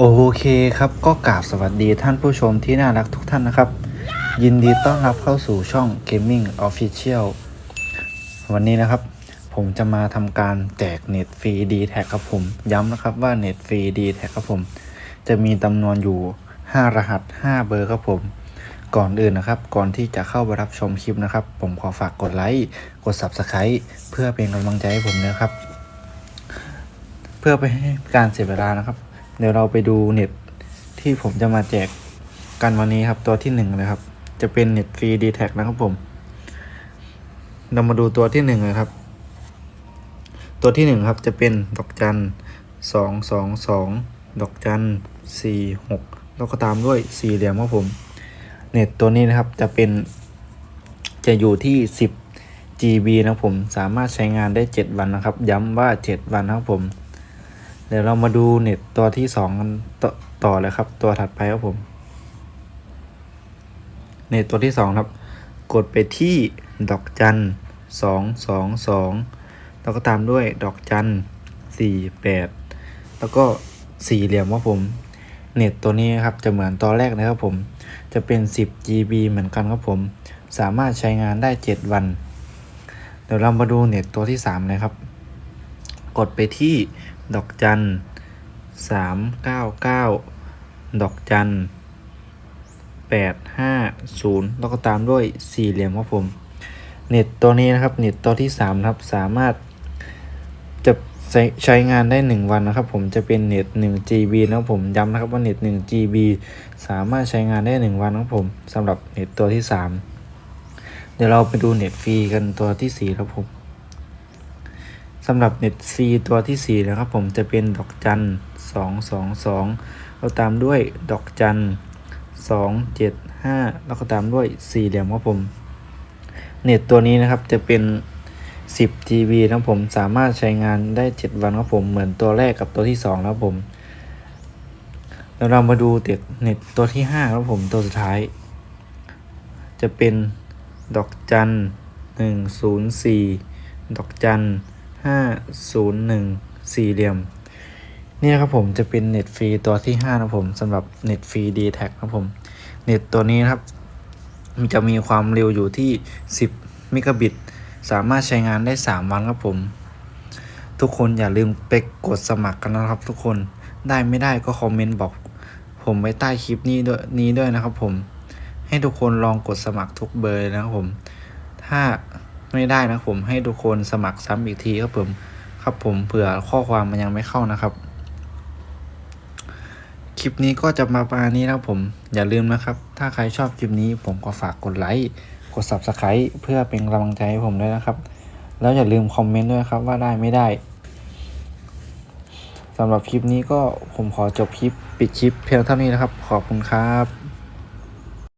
โอเคครับก็กราบสวัสดีท่านผู้ชมที่น่ารักทุกท่านนะครับ ยินดีต้อนรับเข้าสู่ช่อง Gaming Official วันนี้นะครับ ผมจะมาทำการแจกเน็ตฟรีดีแท็กครับผม ย้ำนะครับว่าเน็ตฟรีดีแท็กครับผม จะมีจำนวนอยู่ 5 รหัส 5 เบอร์ครับผม ก่อนอื่นนะครับ ก่อนที่จะเข้าไปรับชมคลิปนะครับ ผมขอฝากกดไลค์กด Subscribe เพื่อเป็นกำลังใจให้ผมนะครับ เพื่อไปให้การเสียเวลานะครับ เดี๋ยวเราไปดูเน็ตที่ผมจะมาแจกกันวันนี้ครับตัวที่หนึ่งเลยครับ จะเป็นเน็ตฟรีดีแท็นะครับผมเรามาดูตัวที่หนึ่งเลยครับ ตัวที่หนึ่งครับจะเป็นดอกจันสองสองสองดอกจันสี่หกแล้วก็ตามด้วยสี่เหลี่ยมครับผม เน็ตตัวนี้นะครับจะเป็นจะอยู่ที่สิบ GB นะครับผมสามารถใช้งานได้ 7 วันนะครับ ย้ำว่า 7 วันนะครับผม เดี๋ยวเรามาดูเน็ตตัวที่2กันตต่อเลยครับ ตัวถัดไปครับผม เน็ตตัวที่2ครับ กดไปที่ดอกจันสองสองสองแล้วก็ตามด้วยดอกจันสี่แปดแล้วก็สี่เหลี่ยมครับผม เน็ตตัวนี้ครับจะเหมือนตัวแรกนะครับผม จะเป็น 10 GB เหมือนกันครับผม สามารถใช้งานได้ 7 วัน เดี๋ยวเรามาดูเน็ตตัวที่3นะครับ กดไปที่ ดอกจันสามเก้าเก้าดอกจันแปดห้าศูนย์แล้วก็ตามด้วยสี่เหลี่ยมครับผม เน็ตตัวนี้นะครับ เน็ตตัวที่3นะครับสามารถจะใช้ใช้งานได้ 1 วันนะครับ ผมจะเป็นเน็ต 1 GB นะครับผมย้ำนะครับว่าเน็ต 1 GB สามารถใช้งานได้ 1 วันนะครับผมสำหรับเน็ตตัวที่ 3 เดี๋ยวเราไปดูเน็ตฟรีกันตัวที่ 4 ครับผม สำหรับเน็ตฟรีตัวที่ 4 นะครับผมจะเป็นดอกจัน 2 2 2แล้วตามด้วยดอกจัน 2 7 5 แล้วก็ตามด้วยสี่เหลี่ยมครับผม เน็ตตัวนี้นะครับจะเป็น 10 GB นะครับผมสามารถใช้งานได้ 7 วันครับผมเหมือนตัวแรกกับตัวที่2แล้วผมแล้วเรามาดูเน็ตเน็ตตัวที่5ครับผมตัวสุดท้าย จะเป็นดอกจัน 104 ดอกจัน 501 สี่เหลี่ยม นี่นะครับผมจะเป็นเน็ตฟรีตัวที่ 5 นะผมสำหรับเน็ตฟรี d t แท็ครับผมเน็ตตัวนี้นะครับ มันจะมีความเร็วอยู่ที่ 10 เมกะบิต สามารถใช้งานได้ 3 วันครับผม ทุกคนอย่าลืมไปกดสมัครกันนะครับทุกคนได้ไม่ได้ก็คอมเมนต์บอก ผมไว้ใต้คลิปนี้ด้วยนี้ด้วยนะครับผมให้ทุกคนลองกดสมัครทุกเบอร์นะครับผม ถ้า ไม่ได้นะผมให้ทุกคนสมัครซ้ำอีกทีครับผมครับผมเผื่อข้อความมันยังไม่เข้านะครับ คลิปนี้ก็จะมาประมาณนี้นะผมอย่าลืมนะครับ ถ้าใครชอบคลิปนี้ผมก็ฝากกดไลค์กด Subscribe เพื่อเป็นกำลังใจให้ผมด้วยนะครับ แล้วอย่าลืมคอมเมนต์ด้วยครับว่าได้ไม่ได้สำหรับคลิปนี้ก็ผมขอจบคลิปปิดคลิปเพียงเท่านี้นะครับ ขอบคุณครับ